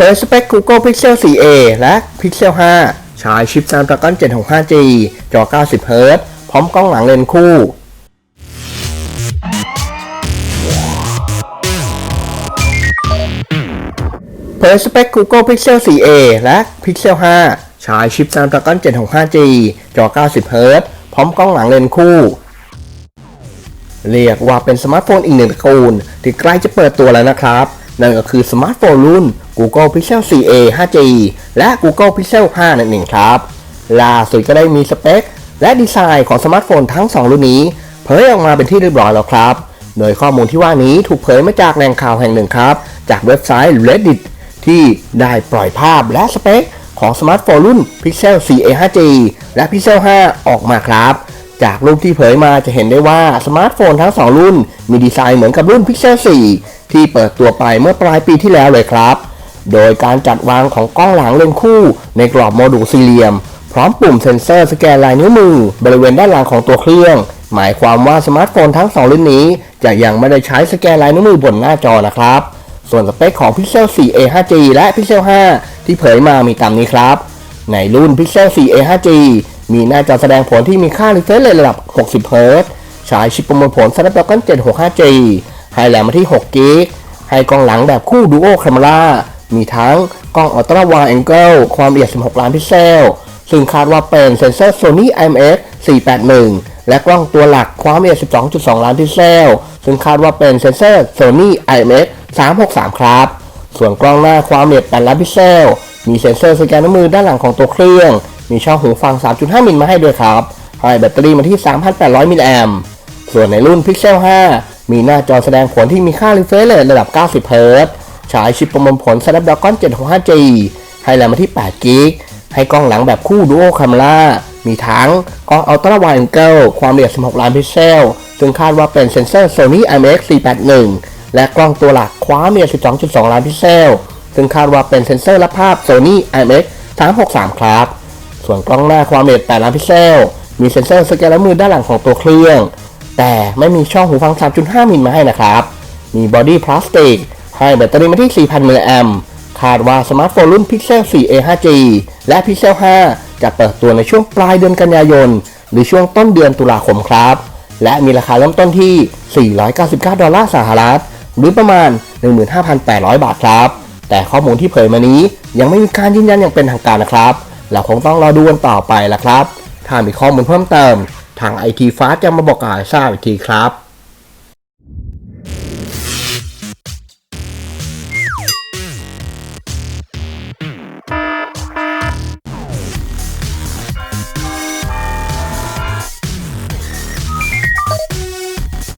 เผยสเปค Google Pixel 4a และ Pixel 5 ใช้ชิป Snapdragon 765G จอ 90 Hz พร้อมกล้องหลังเลนส์คู่ เผยสเปค Google Pixel 4a และ Pixel 5 ใช้ชิป Snapdragon 765G จอ 90 Hz พร้อมกล้องหลังเลนส์คู่เรียกว่าเป็นสมาร์ทโฟนอีกหนึ่งตระกูลที่ใกล้จะเปิดตัวแล้วนะครับ นั่นก็คือสมาร์ทโฟนรุ่น Google Pixel 4a 5G และ Google Pixel 5 นั่นเองครับ ล่าสุดก็ได้มีสเปค และดีไซน์ของสมาร์ทโฟนทั้ง 2 รุ่นนี้ เผยออกมาเป็นที่เรียบร้อยแล้วครับ โดยข้อมูลที่ว่านี้ถูกเผยมาจากแหล่งข่าวแห่งหนึ่งครับ จากเว็บไซต์ Reddit ที่ได้ปล่อยภาพและสเปคของสมาร์ทโฟนรุ่น Pixel 4a 5G และ Pixel 5 ออกมาครับ จากรูปที่เผยมาจะเห็นได้ว่าสมาร์ทโฟนทั้ง 2 รุ่น มีดีไซน์เหมือนกับรุ่น Pixel 4 ที่เปิดตัวไปเมื่อปลายปีที่แล้วเลยครับ โดยการจัดวางของกล้องหลังเลนคู่ในกรอบโมดูลสี่เหลี่ยม พร้อมปุ่มเซ็นเซอร์สแกนลายนิ้วมือ บริเวณด้านหลังของตัวเครื่อง หมายความว่าสมาร์ทโฟนทั้ง 2 รุ่นนี้ จะยังไม่ได้ใช้สแกนลายนิ้วมือบนหน้าจอนะครับ ส่วนสเปคของ Pixel 4a 5G และ Pixel 5 ที่เผยมามีตามนี้ครับ ในรุ่น Pixel 4a 5G มีหน้าจอแสดงผลที่มีค่า refresh rate ระดับ 60 Hz ใช้ชิปประมวลผล Snapdragon 765G ให้แรมมาที่ 6 g b ให้กล้องหลังแบบคู่ Duo Camera มีทั้งกล้อง Ultra Wide Angle ความละเอียด 16 ล้านพิกเซล ซึ่งคาดว่าเป็นเซ็นเซอร์ Sony IMX 481 และกล้องตัวหลักความละเอียด 12.2 ล้านพิกเซล ซึ่งคาดว่าเป็นเซ็นเซอร์ Sony IMX 363 ครับ ส่วนกล้องหน้าความละเอียด 8 ล้านพิกเซล มีเซ็นเซอร์สแกนนิ้วมือด้านหลังของตัวเครื่อง มีช่องหูฟัง 3.5 มิลมาให้ด้วยครับ ให้แบตเตอรี่มาที่ 3,800 มิลลิแอมส่วนในรุ่น Pixel 5 มีหน้าจอแสดงผลที่มีค่า refresh rate ระดับ 90 Hz ใช้ชิปประมวลผล Snapdragon 765G ให้แรมมาที่8 g b ให้กล้องหลังแบบคู่ Duo Camera มีทั้งกล้อง Ultra Wide Angle ความละเอียด 16 ล้านพิกเซล ซึ่งคาดว่าเป็นเซ็นเซอร์ Sony IMX 481 และกล้องตัวหลักความละเอียด 12.2 ล้านพิกเซล ซึ่งคาดว่าเป็นเซ็นเซอร์รับภาพ Sony IMX 363 ครับ ส่วนกล้องหน้าความละเอียด 8 ล้านพิกเซล มีเซ็นเซอร์สแกนลายมือด้านหลังของตัวเครื่อง แต่ไม่มีช่องหูฟัง 3.5 มิลมาให้นะครับ มีบอดี้พลาสติก ให้แบตเตอรี่มาที่ 4,000 มิลลิแอมป์คาดว่าสมาร์ทโฟนรุ่น Pixel 4a 5G และ Pixel 5 จะเปิดตัวในช่วงปลายเดือนกันยายน หรือช่วงต้นเดือนตุลาคมครับ และมีราคาเริ่มต้นที่ 499 ดอลลาร์สหรัฐ หรือประมาณ 15,800 บาทครับ แต่ข้อมูลที่เผยมานี้ยังไม่มีการยืนยันอย่างเป็นทางการนะครับ เราคงต้องรอดูกันต่อไปละครับ ถ้ามีข้อมูลเพิ่มเติม ทาง IT Fast จะมาบอกกล่าให้ทราบอีกทีครับ